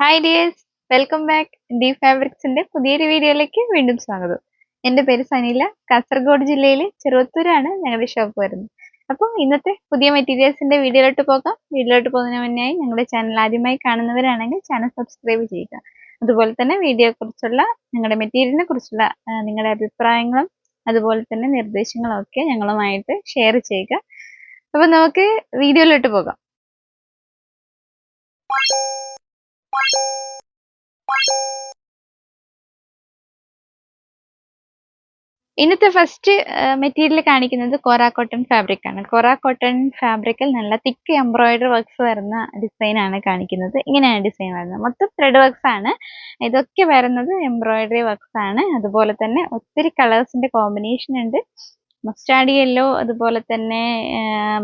Hi dears welcome back D ഫാബ്രിക്സിന്റെ പുതിയൊരു വീഡിയോയിലേക്ക് വീണ്ടും സ്വാഗതം. എന്റെ പേര് സനീല. കാസർഗോഡ് ജില്ലയിലെ ചെറുവത്തൂരാണ് ഞങ്ങളുടെ ഷോപ്പ് വരുന്നത്. അപ്പോൾ ഇന്നത്തെ പുതിയ മെറ്റീരിയൽസിന്റെ വീഡിയോയിലോട്ട് പോകാം. വീഡിയോയിലോട്ട് പോകുന്നതിന് മുന്നേ ഞങ്ങളുടെ ചാനൽ ആദ്യമായി കാണുന്നവരാണെങ്കിൽ ചാനൽ സബ്സ്ക്രൈബ് ചെയ്യുക. അതുപോലെ തന്നെ വീഡിയോയെ കുറിച്ചുള്ള ഞങ്ങളുടെ മെറ്റീരിയലിനെ കുറിച്ചുള്ള നിങ്ങളുടെ അഭിപ്രായങ്ങളും അതുപോലെ തന്നെ നിർദ്ദേശങ്ങളും ഒക്കെ ഞങ്ങളുമായിട്ട് ഷെയർ ചെയ്യുക. അപ്പോൾ നമുക്ക് വീഡിയോയിലോട്ട് പോകാം. ഇന്നത്തെ ഫസ്റ്റ് മെറ്റീരിയൽ കാണിക്കുന്നത് കോറ കോട്ടൺ ഫാബ്രിക് ആണ്. കോറ കോട്ടൺ ഫാബ്രിക്കിൽ നല്ല തിക്ക് എംബ്രോയിഡറി വർക്ക്സ് വരുന്ന ഡിസൈൻ ആണ് കാണിക്കുന്നത്. ഇങ്ങനെയാണ് ഡിസൈൻ വരുന്നത്. മൊത്തം ത്രെഡ് വർക്ക്സ് ആണ്. ഇതൊക്കെ വരുന്നത് എംബ്രോയിഡറി വർക്ക്സ് ആണ്. അതുപോലെ തന്നെ ഒത്തിരി കളേഴ്സിന്റെ കോമ്പിനേഷൻ ഉണ്ട്. മസ്റ്റാർഡ് യെല്ലോ അതുപോലെ തന്നെ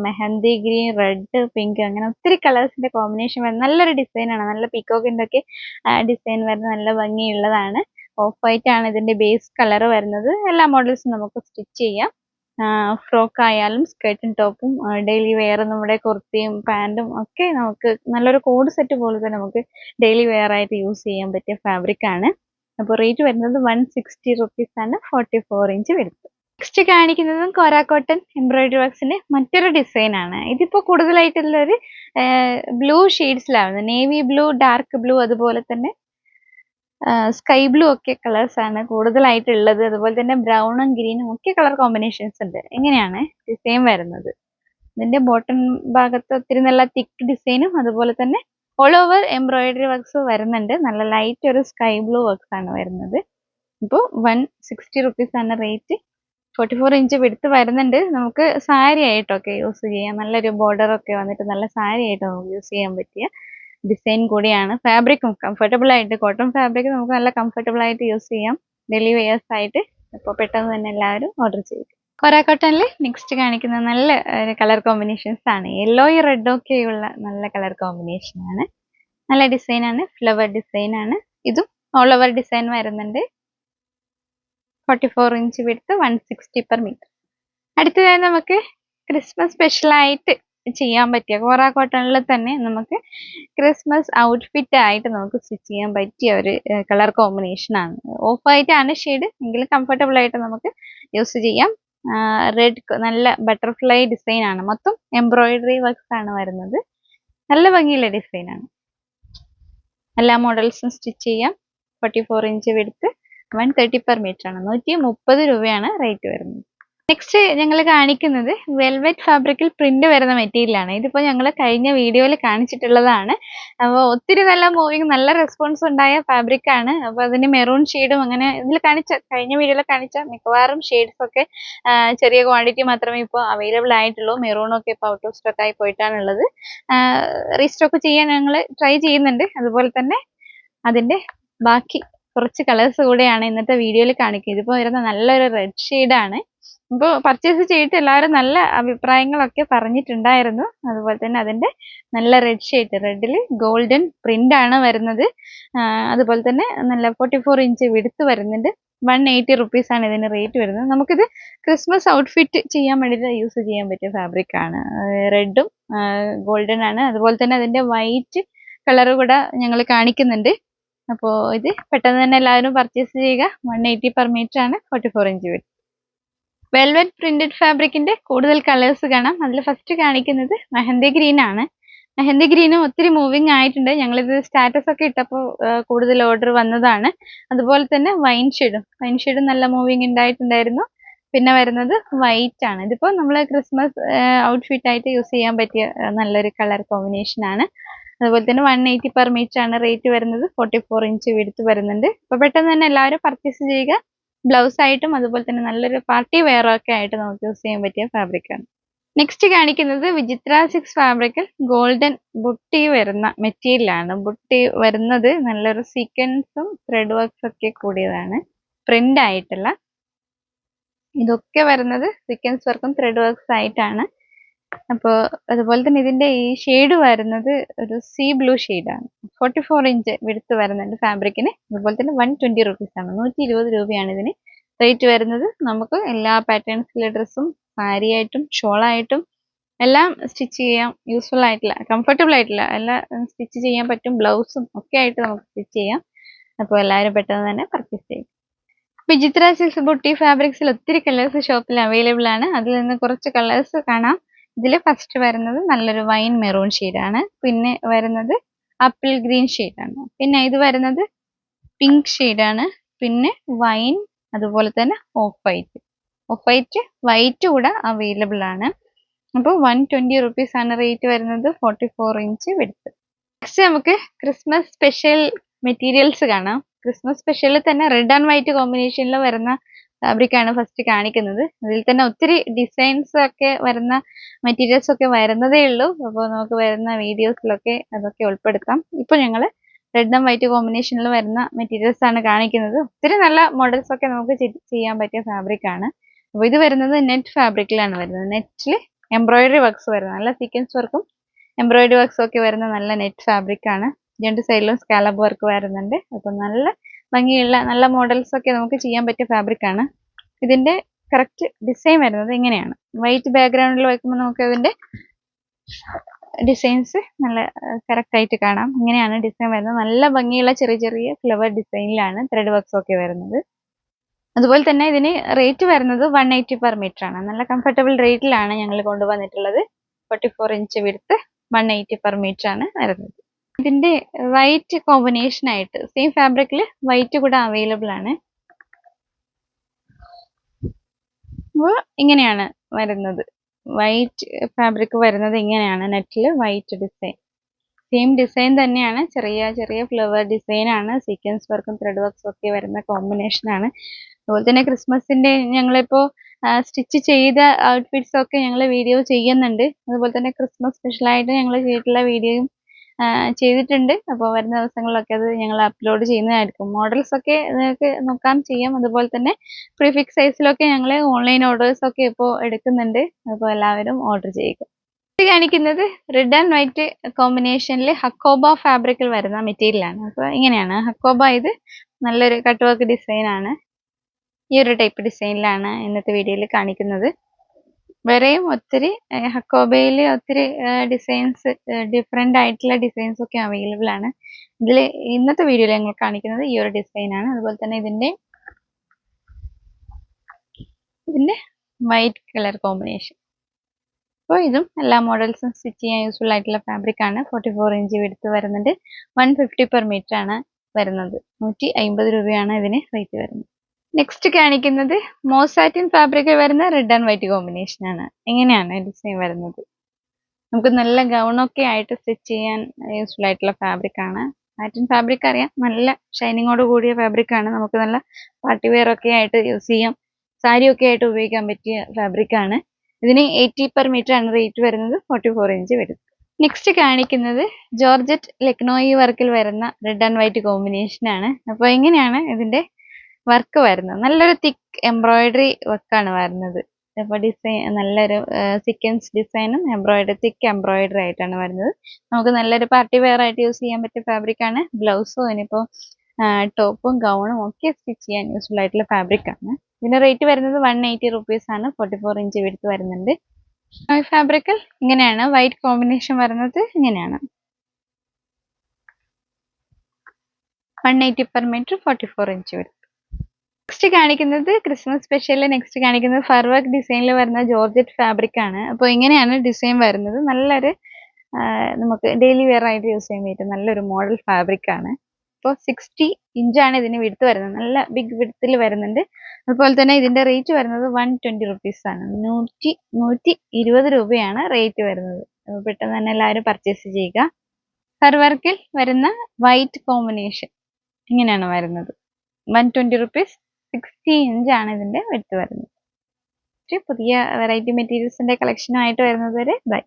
മെഹന്തി ഗ്രീൻ റെഡ് പിങ്ക് അങ്ങനെ ഒത്തിരി കളേഴ്സിന്റെ കോമ്പിനേഷൻ വരുന്ന നല്ലൊരു ഡിസൈനാണ് നല്ല പീക്കോക്കിന്റെ ഒക്കെ ഡിസൈൻ വരുന്ന നല്ല ഭംഗിയുള്ളതാണ്. ഓഫ് വൈറ്റ് ആണ് ഇതിന്റെ ബേസ് കളർ വരുന്നത്. എല്ലാ മോഡൽസും നമുക്ക് സ്റ്റിച്ച് ചെയ്യാം. ഫ്രോക്ക് ആയാലും സ്കേർട്ടും ടോപ്പും ഡെയിലി വെയർ നമ്മുടെ കുർത്തിയും പാന്റും ഒക്കെ നമുക്ക് നല്ലൊരു കോഡ് സെറ്റ് പോലെ തന്നെ നമുക്ക് ഡെയിലി വെയർ ആയിട്ട് യൂസ് ചെയ്യാൻ പറ്റിയ ഫാബ്രിക് ആണ്. അപ്പോൾ റേറ്റ് വരുന്നത് വൺ സിക്സ്റ്റി റുപ്പീസ് ആണ്. ഫോർട്ടി ഫോർ ഇഞ്ച് വരുന്നത് നെക്സ്റ്റ് കാണിക്കുന്നതും കോരാക്കോട്ടൺ കോട്ടൺ എംബ്രോയിഡറി വർക്ക്സിന്റെ മറ്റൊരു ഡിസൈൻ ആണ്. ഇതിപ്പോ കൂടുതലായിട്ടുള്ള ഒരു ബ്ലൂ ഷെയ്ഡ്സിലാണ് നേവി ബ്ലൂ ഡാർക്ക് ബ്ലൂ അതുപോലെ തന്നെ സ്കൈ ബ്ലൂ ഒക്കെ കളേഴ്സ് ആണ് കൂടുതലായിട്ടുള്ളത്. അതുപോലെ തന്നെ ബ്രൗണും ഗ്രീനും ഒക്കെ കളർ കോമ്പിനേഷൻസ് ഉണ്ട്. എങ്ങനെയാണ് ഡിസൈൻ വരുന്നത്? ഇതിന്റെ ബോട്ടൺ ഭാഗത്ത് ഒത്തിരി നല്ല തിക്ക് ഡിസൈനും അതുപോലെ തന്നെ ഓൾ ഓവർ എംബ്രോയിഡറി വർക്ക്സ് വരുന്നുണ്ട്. നല്ല ലൈറ്റ് ഒരു സ്കൈ ബ്ലൂ വർക്ക്സ് ആണ് വരുന്നത്. ഇപ്പോൾ വൺ സിക്സ്റ്റി റുപ്പീസ് ആണ് rate forty four inch width വരുന്നുണ്ട്. നമുക്ക് സാരി ആയിട്ടൊക്കെ യൂസ് ചെയ്യാം. നല്ലൊരു ബോർഡർ ഒക്കെ വന്നിട്ട് നല്ല സാരി ആയിട്ട് നമുക്ക് യൂസ് ചെയ്യാൻ പറ്റിയ ഡിസൈൻ കൂടിയാണ്. ഫാബ്രിക്കും കംഫർട്ടബിൾ ആയിട്ട് കോട്ടൺ ഫാബ്രിക് നമുക്ക് നല്ല കംഫർട്ടബിൾ ആയിട്ട് യൂസ് ചെയ്യാം. ഡെയിലി വെയേഴ്സ് ആയിട്ട് അപ്പോൾ പെട്ടെന്ന് തന്നെ എല്ലാവരും ഓർഡർ ചെയ്യും. കൊറ കോട്ടണിൽ നെക്സ്റ്റ് കാണിക്കുന്ന നല്ല കളർ കോമ്പിനേഷൻസ് ആണ്. യെല്ലോയും റെഡും ഉള്ള നല്ല കളർ കോമ്പിനേഷൻ ആണ്. നല്ല ഡിസൈൻ ആണ്. ഫ്ലവർ ഡിസൈൻ ആണ്. ഇതും ഓൾ ഓവർ ഡിസൈൻ വരുന്നുണ്ട്. Forty four inch width one sixty per metre അടുത്തതായി നമുക്ക് ക്രിസ്മസ് സ്പെഷ്യലായിട്ട് ചെയ്യാൻ പറ്റിയ കോറ കോട്ടണിൽ തന്നെ നമുക്ക് ക്രിസ്മസ് ഔട്ട്ഫിറ്റ് ആയിട്ട് നമുക്ക് സ്റ്റിച്ച് ചെയ്യാൻ പറ്റിയ ഒരു കളർ കോമ്പിനേഷൻ ആണ്. ഓഫ് വൈറ്റ് ആണ് ഷെയ്ഡ് എങ്കിലും കംഫർട്ടബിൾ ആയിട്ട് നമുക്ക് യൂസ് ചെയ്യാം. റെഡ് നല്ല ബട്ടർഫ്ലൈ ഡിസൈൻ ആണ്. മൊത്തം എംബ്രോയിഡറി വർക്ക്സ് ആണ് വരുന്നത്. നല്ല ഭംഗിയുള്ള ഡിസൈൻ ആണ്. എല്ലാ മോഡൽസും സ്റ്റിച്ച് ചെയ്യാം. Forty four inch width one thirty per metre ആണ്. നൂറ്റി മുപ്പത് രൂപയാണ് റേറ്റ് വരുന്നത്. നെക്സ്റ്റ് ഞങ്ങൾ കാണിക്കുന്നത് വെൽവെറ്റ് ഫാബ്രിക്കിൽ പ്രിന്റ് വരുന്ന മെറ്റീരിയൽ ആണ്. ഇതിപ്പോൾ ഞങ്ങൾ കഴിഞ്ഞ വീഡിയോയിൽ കാണിച്ചിട്ടുള്ളതാണ്. അപ്പോൾ ഒത്തിരി നല്ല മൂവിങ് നല്ല റെസ്പോൺസ് ഉണ്ടായ ഫാബ്രിക് ആണ്. അപ്പോൾ അതിന് മെറൂൺ ഷെയ്ഡും അങ്ങനെ ഇതിൽ കാണിച്ച കഴിഞ്ഞ വീഡിയോയിൽ കാണിച്ച മിക്കവാറും ഷെയ്ഡ്സ് ഒക്കെ ആ, ചെറിയ ക്വാണ്ടിറ്റി മാത്രമേ ഇപ്പോൾ അവൈലബിൾ ആയിട്ടുള്ളൂ. മെറൂണൊക്കെ ഇപ്പോൾ ഔട്ട് ഓഫ് സ്റ്റോക്ക് ആയി പോയിട്ടാണുള്ളത് റീസ്റ്റോക്ക് ചെയ്യാൻ ഞങ്ങൾ ട്രൈ ചെയ്യുന്നുണ്ട്. അതുപോലെ തന്നെ അതിന്റെ ബാക്കി കുറച്ച് കളേഴ്സ് കൂടെയാണ് ഇന്നത്തെ വീഡിയോയിൽ കാണിക്കുന്നത്. ഇതിപ്പോൾ വരുന്ന നല്ലൊരു റെഡ് ഷെയ്ഡാണ് ഇപ്പോൾ പർച്ചേസ് ചെയ്തിട്ട് എല്ലാവരും നല്ല അഭിപ്രായങ്ങളൊക്കെ പറഞ്ഞിട്ടുണ്ടായിരുന്നു. അതുപോലെ തന്നെ അതിന്റെ നല്ല റെഡ് ഷെയ്ഡ് റെഡിൽ ഗോൾഡൻ പ്രിന്റ് ആണ് വരുന്നത്. അതുപോലെ തന്നെ നല്ല ഫോർട്ടി ഫോർ ഇഞ്ച് വിടുത്ത് വരുന്നുണ്ട്. വൺ എയ്റ്റി റുപ്പീസ് ആണ് ഇതിന് റേറ്റ് വരുന്നത്. നമുക്കിത് ക്രിസ്മസ് ഔട്ട്ഫിറ്റ് ചെയ്യാൻ വേണ്ടിയിട്ട് യൂസ് ചെയ്യാൻ പറ്റിയ ഫാബ്രിക് ആണ്. റെഡും ഗോൾഡൻ ആണ്. അതുപോലെ തന്നെ അതിന്റെ വൈറ്റ് കളർ കൂടെ ഞങ്ങൾ കാണിക്കുന്നുണ്ട്. അപ്പോൾ ഇത് പെട്ടെന്ന് തന്നെ എല്ലാവരും പർച്ചേസ് ചെയ്യുക. വൺ എയ്റ്റി പെർ മീറ്റർ ആണ് forty four inch width velvet printed ഫാബ്രിക്കിന്റെ കൂടുതൽ കളേഴ്സ് കാണാം. അതിൽ ഫസ്റ്റ് കാണിക്കുന്നത് മെഹന്തി ഗ്രീൻ ആണ്. മെഹന്തി ഗ്രീനും ഒത്തിരി മൂവിങ് ആയിട്ടുണ്ട്. ഞങ്ങളിത് സ്റ്റാറ്റസ് ഒക്കെ ഇട്ടപ്പോൾ കൂടുതൽ ഓർഡർ വന്നതാണ്. അതുപോലെ തന്നെ വൈൻ ഷെയ്ഡും വൈൻ ഷെയ്ഡും നല്ല മൂവിങ് ഉണ്ടായിട്ടുണ്ടായിരുന്നു. പിന്നെ വരുന്നത് വൈറ്റ് ആണ്. ഇതിപ്പോൾ നമ്മൾ ക്രിസ്മസ് ഔട്ട്ഫിറ്റ് ആയിട്ട് യൂസ് ചെയ്യാൻ പറ്റിയ നല്ലൊരു കളർ കോമ്പിനേഷൻ ആണ്. അതുപോലെ തന്നെ വൺ എയ്റ്റി പെർ മീറ്റർ ആണ് റേറ്റ് വരുന്നത്. ഫോർട്ടി ഫോർ ഇഞ്ച് വിടുത്ത് വരുന്നുണ്ട്. അപ്പോൾ പെട്ടെന്ന് തന്നെ എല്ലാവരും പർച്ചേസ് ചെയ്യുക. ബ്ലൗസ് ആയിട്ടും അതുപോലെ തന്നെ നല്ലൊരു പാർട്ടി വെയർ ഒക്കെ ആയിട്ട് നമുക്ക് യൂസ് ചെയ്യാൻ പറ്റിയ ഫാബ്രിക് ആണ്. നെക്സ്റ്റ് കാണിക്കുന്നത് വിചിത്ര സിക്സ് ഫാബ്രിക്കിൽ ഗോൾഡൻ ബുട്ടി വരുന്ന മെറ്റീരിയൽ ആണ്. ബുട്ടി വരുന്നത് നല്ലൊരു സീക്വൻസും ത്രെഡ് വർക്ക്സ് ഒക്കെ കൂടിയതാണ്. പ്രിന്റ് ആയിട്ടുള്ള. ഇതൊക്കെ വരുന്നത് സീക്വൻസ് വർക്കും ത്രെഡ് വർക്ക്സ് ആയിട്ടാണ്. അപ്പോൾ അതുപോലെ തന്നെ ഇതിന്റെ ഈ ഷെയ്ഡ് വരുന്നത് ഒരു സീ ബ്ലൂ ഷെയ്ഡാണ് ഫോർട്ടി ഫോർ ഇഞ്ച് വിടുത്ത് വരുന്നുണ്ട് ഫാബ്രിക്കിന് അതുപോലെ തന്നെ വൺ ട്വന്റി റുപ്പീസ് ആണ്. നൂറ്റി ഇരുപത് രൂപയാണ് ഇതിന് റേറ്റ് വരുന്നത്. നമുക്ക് എല്ലാ പാറ്റേൺസിലെ ഡ്രസ്സും സാരി ആയിട്ടും ഷോളായിട്ടും എല്ലാം സ്റ്റിച്ച് ചെയ്യാം. യൂസ്ഫുൾ ആയിട്ടില്ല കംഫർട്ടബിൾ ആയിട്ടില്ല എല്ലാം സ്റ്റിച്ച് ചെയ്യാൻ പറ്റും. ബ്ലൗസും ഒക്കെ ആയിട്ട് നമുക്ക് സ്റ്റിച്ച് ചെയ്യാം. അപ്പോൾ എല്ലാവരും പെട്ടെന്ന് തന്നെ പർച്ചേസ് ചെയ്യും. വിചിത്ര സിൽസ് ബുട്ടി ഫാബ്രിക്സിൽ ഒത്തിരി കളേഴ്സ് ഷോപ്പിൽ അവൈലബിൾ ആണ്. അതിൽ നിന്ന് കുറച്ച് കളേഴ്സ് കാണാം. ഇതിൽ ഫസ്റ്റ് വരുന്നത് നല്ലൊരു വൈൻ മെറൂൺ ആണ്. പിന്നെ വരുന്നത് ആപ്പിൾ ഗ്രീൻ ആണ്. പിന്നെ ഇത് വരുന്നത് പിങ്ക് ആണ്. പിന്നെ വൈൻ അതുപോലെ തന്നെ off white off white white കൂടെ അവൈലബിൾ ആണ്. അപ്പോൾ വൺ ട്വന്റി റുപ്പീസ് ആണ് റേറ്റ് വരുന്നത് forty four inch width next നമുക്ക് ക്രിസ്മസ് സ്പെഷ്യൽ മെറ്റീരിയൽസ് കാണാം. ക്രിസ്മസ് സ്പെഷ്യലിൽ തന്നെ റെഡ് ആൻഡ് വൈറ്റ് കോമ്പിനേഷനിൽ വരുന്ന ഫാബ്രിക് ആണ് ഫസ്റ്റ് കാണിക്കുന്നത്. അതിൽ തന്നെ ഒത്തിരി ഡിസൈൻസ് ഒക്കെ വരുന്ന മെറ്റീരിയൽസ് ഒക്കെ വരുന്നതേ ഉള്ളൂ. അപ്പോൾ നമുക്ക് വരുന്ന വീഡിയോസിലൊക്കെ അതൊക്കെ ഉൾപ്പെടുത്താം. ഇപ്പോൾ ഞങ്ങൾ റെഡ് ആൻഡ് വൈറ്റ് കോമ്പിനേഷനിൽ വരുന്ന മെറ്റീരിയൽസ് ആണ് കാണിക്കുന്നത്. ഒത്തിരി നല്ല മോഡൽസ് ഒക്കെ നമുക്ക് ചെയ്യാൻ പറ്റിയ ഫാബ്രിക് ആണ്. അപ്പോൾ ഇത് വരുന്നത് നെറ്റ് ഫാബ്രിക്കിലാണ് വരുന്നത്. നെറ്റിൽ എംബ്രോയിഡറി വർക്ക്സ് വരുന്നത്. നല്ല സീക്വൻസ് വർക്കും എംബ്രോയിഡറി വർക്ക്സ് ഒക്കെ വരുന്ന നല്ല നെറ്റ് ഫാബ്രിക് ആണ്. രണ്ട് സൈഡിലും സ്കാലപ്പ് വർക്ക് വരുന്നുണ്ട്. അപ്പോൾ നല്ല ഭംഗിയുള്ള നല്ല മോഡൽസ് ഒക്കെ നമുക്ക് ചെയ്യാൻ പറ്റിയ ഫാബ്രിക് ആണ്. ഇതിന്റെ കറക്റ്റ് ഡിസൈൻ വരുന്നത് ഇങ്ങനെയാണ്. വൈറ്റ് ബാക്ക്ഗ്രൗണ്ടിൽ വയ്ക്കുമ്പോൾ നമുക്ക് അതിന്റെ ഡിസൈൻസ് നല്ല കറക്റ്റ് ആയിട്ട് കാണാം. ഇങ്ങനെയാണ് ഡിസൈൻ വരുന്നത്. നല്ല ഭംഗിയുള്ള ചെറിയ ചെറിയ ഫ്ലവർ ഡിസൈനിലാണ് ത്രെഡ് വർക്ക്സ് ഒക്കെ വരുന്നത്. അതുപോലെ തന്നെ ഇതിന് റേറ്റ് വരുന്നത് വൺ എയ്റ്റി പെർ മീറ്റർ ആണ്. നല്ല കംഫർട്ടബിൾ റേറ്റിലാണ് ഞങ്ങൾ കൊണ്ടുവന്നിട്ടുള്ളത്. Forty four inch width one eighty per metre ആണ് വരുന്നത്. ഇതിന്റെ വൈറ്റ് കോമ്പിനേഷൻ ആയിട്ട് സെയിം ഫാബ്രിക്കിൽ വൈറ്റ് കൂടെ അവൈലബിൾ ആണ്. ഇങ്ങനെയാണ് വരുന്നത്. വൈറ്റ് ഫാബ്രിക് വരുന്നത് ഇങ്ങനെയാണ് നെറ്റിൽ വൈറ്റ് ഡിസൈൻ സെയിം ഡിസൈൻ തന്നെയാണ്. ചെറിയ ചെറിയ ഫ്ലവർ ഡിസൈൻ ആണ്. സീക്വൻസ് വർക്കും ത്രെഡ് വർക്ക്സും ഒക്കെ വരുന്ന കോമ്പിനേഷൻ ആണ്. അതുപോലെ തന്നെ ക്രിസ്മസിന്റെ ഞങ്ങളിപ്പോൾ സ്റ്റിച്ച് ചെയ്ത ഔട്ട്ഫിറ്റ്സ് ഒക്കെ ഞങ്ങൾ വീഡിയോ ചെയ്യുന്നുണ്ട്. അതുപോലെ തന്നെ ക്രിസ്മസ് സ്പെഷ്യലായിട്ട് ഞങ്ങൾ ചെയ്തിട്ടുള്ള വീഡിയോയും ചെയ്തിട്ടുണ്ട്. അപ്പോൾ വരുന്ന ദിവസങ്ങളിലൊക്കെ അത് ഞങ്ങൾ അപ്ലോഡ് ചെയ്യുന്നതായിരിക്കും. മോഡൽസ് ഒക്കെ നിങ്ങൾക്ക് നോക്കാം ചെയ്യാം. അതുപോലെ തന്നെ പ്രീഫിക്സ് സൈസിലൊക്കെ ഞങ്ങൾ ഓൺലൈൻ ഓർഡേഴ്സ് ഒക്കെ ഇപ്പോൾ എടുക്കുന്നുണ്ട്. അപ്പോൾ എല്ലാവരും ഓർഡർ ചെയ്യുക. ഇത് കാണിക്കുന്നത് റെഡ് ആൻഡ് വൈറ്റ് കോമ്പിനേഷനിൽ ഹക്കോബ ഫാബ്രിക്കിൽ വരുന്ന മെറ്റീരിയലാണ് അപ്പോൾ ഇങ്ങനെയാണ്. ഹക്കോബ ഇത് നല്ലൊരു കട്ട് വർക്ക് ഡിസൈൻ ആണ്. ഈ ഒരു ടൈപ്പ് ഡിസൈനിലാണ് ഇന്നത്തെ വീഡിയോയിൽ കാണിക്കുന്നത്. വേറെയും ഒത്തിരി ഹക്കോബയിൽ ഒത്തിരി ഡിസൈൻസ് ഡിഫറെന്റ് ആയിട്ടുള്ള ഡിസൈൻസ് ഒക്കെ അവൈലബിൾ ആണ്. ഇതിൽ ഇന്നത്തെ വീഡിയോയിൽ ഞങ്ങൾ കാണിക്കുന്നത് ഈ ഒരു ഡിസൈൻ ആണ്. അതുപോലെ തന്നെ ഇതിന്റെ ഇതിന്റെ വൈറ്റ് കളർ കോമ്പിനേഷൻ അപ്പോൾ ഇതും എല്ലാ മോഡൽസും സ്റ്റിച്ച് ചെയ്യാൻ യൂസ്ഫുൾ ആയിട്ടുള്ള ഫാബ്രിക് ആണ്. ഫോർട്ടി ഫോർ ഇഞ്ച് എടുത്ത് വരുന്നുണ്ട്. വൺ ഫിഫ്റ്റി പെർ മീറ്റർ ആണ് വരുന്നത്. നൂറ്റി അമ്പത് രൂപയാണ് ഇതിന് റേറ്റ് വരുന്നത്. നെക്സ്റ്റ് കാണിക്കുന്നത് മോസാറ്റിൻ ഫാബ്രിക്കിൽ വരുന്ന റെഡ് ആൻഡ് വൈറ്റ് കോമ്പിനേഷൻ ആണ്. എങ്ങനെയാണ് ഡിസൈൻ വരുന്നത്? നമുക്ക് നല്ല ഗൗണൊക്കെ ആയിട്ട് സ്റ്റിച്ച് ചെയ്യാൻ യൂസ്ഫുൾ ആയിട്ടുള്ള ഫാബ്രിക് ആണ്. മാറ്റിൻ ഫാബ്രിക് അറിയാം. നല്ല ഷൈനിങ്ങോട് കൂടിയ ഫാബ്രിക് ആണ്. നമുക്ക് നല്ല പാർട്ടി വെയർ ഒക്കെ ആയിട്ട് യൂസ് ചെയ്യാം. സാരി ഒക്കെ ആയിട്ട് ഉപയോഗിക്കാൻ പറ്റിയ ഫാബ്രിക് ആണ്. ഇതിന് എയ്റ്റി പെർ മീറ്റർ ആണ് റേറ്റ് വരുന്നത്. ഫോർട്ടി ഫോർ ഇഞ്ച് വരും. നെക്സ്റ്റ് കാണിക്കുന്നത് ജോർജറ്റ് ലക്നോയി വർക്കിൽ വരുന്ന റെഡ് ആൻഡ് വൈറ്റ് കോമ്പിനേഷൻ ആണ്. അപ്പോൾ എങ്ങനെയാണ് ഇതിന്റെ വർക്ക് വരുന്നത്. നല്ലൊരു തിക്ക് എംബ്രോയിഡറി വർക്കാണ് വരുന്നത്. അപ്പോൾ ഡിസൈൻ നല്ലൊരു സിക്വൻസ് ഡിസൈനും എംബ്രോയിഡറി തിക്ക് എംബ്രോയിഡറി ആയിട്ടാണ് വരുന്നത്. നമുക്ക് നല്ലൊരു പാർട്ടി വെയർ ആയിട്ട് യൂസ് ചെയ്യാൻ പറ്റിയ ഫാബ്രിക് ആണ്. ബ്ലൗസും ഇനിയിപ്പോൾ ടോപ്പും ഗൗണും ഒക്കെ സ്റ്റിച്ച് ചെയ്യാൻ യൂസ്ഫുൾ ആയിട്ടുള്ള ഫാബ്രിക് ആണ്. ഇതിന്റെ റേറ്റ് വരുന്നത് വൺ എയ്റ്റി റുപ്പീസ് ആണ്. ഫോർട്ടി ഫോർ ഇഞ്ച് വിടുത്ത് വരുന്നുണ്ട് ഫാബ്രിക്കിൽ ഇങ്ങനെയാണ്. വൈറ്റ് കോമ്പിനേഷൻ വരുന്നത് ഇങ്ങനെയാണ്. One eighty per metre forty four inch വരും നെക്സ്റ്റ് കാണിക്കുന്നത് ക്രിസ്മസ് സ്പെഷ്യലിൽ നെക്സ്റ്റ് കാണിക്കുന്നത് ഫർവർക്ക് ഡിസൈനിൽ വരുന്ന ജോർജറ്റ് ഫാബ്രിക് ആണ്. അപ്പോൾ ഇങ്ങനെയാണ് ഡിസൈൻ വരുന്നത്. നല്ലൊരു നമുക്ക് ഡെയിലി വെയർ ആയിട്ട് യൂസ് ചെയ്യാൻ പറ്റും നല്ലൊരു മോഡൽ ഫാബ്രിക് ആണ്. അപ്പോൾ സിക്സ്റ്റി ഇഞ്ചാണ് ഇതിന് വിടുത്ത് വരുന്നത്. നല്ല ബിഗ് വിടുത്തിൽ വരുന്നുണ്ട്. അതുപോലെ തന്നെ ഇതിന്റെ റേറ്റ് വരുന്നത് വൺ ട്വന്റി റുപ്പീസ് ആണ്. നൂറ്റി നൂറ്റി ഇരുപത് രൂപയാണ് റേറ്റ് വരുന്നത്. പെട്ടെന്ന് തന്നെ എല്ലാവരും പർച്ചേസ് ചെയ്യുക. ഫർവർക്കിൽ വരുന്ന വൈറ്റ് കോമ്പിനേഷൻ ഇങ്ങനെയാണ് വരുന്നത്. വൺ ട്വന്റി റുപ്പീസ് സിക്സ്റ്റി ആണ് ഇതിന്റെ വിടുത്ത് വരുന്നത്. പുതിയ വെറൈറ്റി മെറ്റീരിയൽസിന്റെ കളക്ഷനുമായിട്ട് വരുന്നത് വരെ ബൈ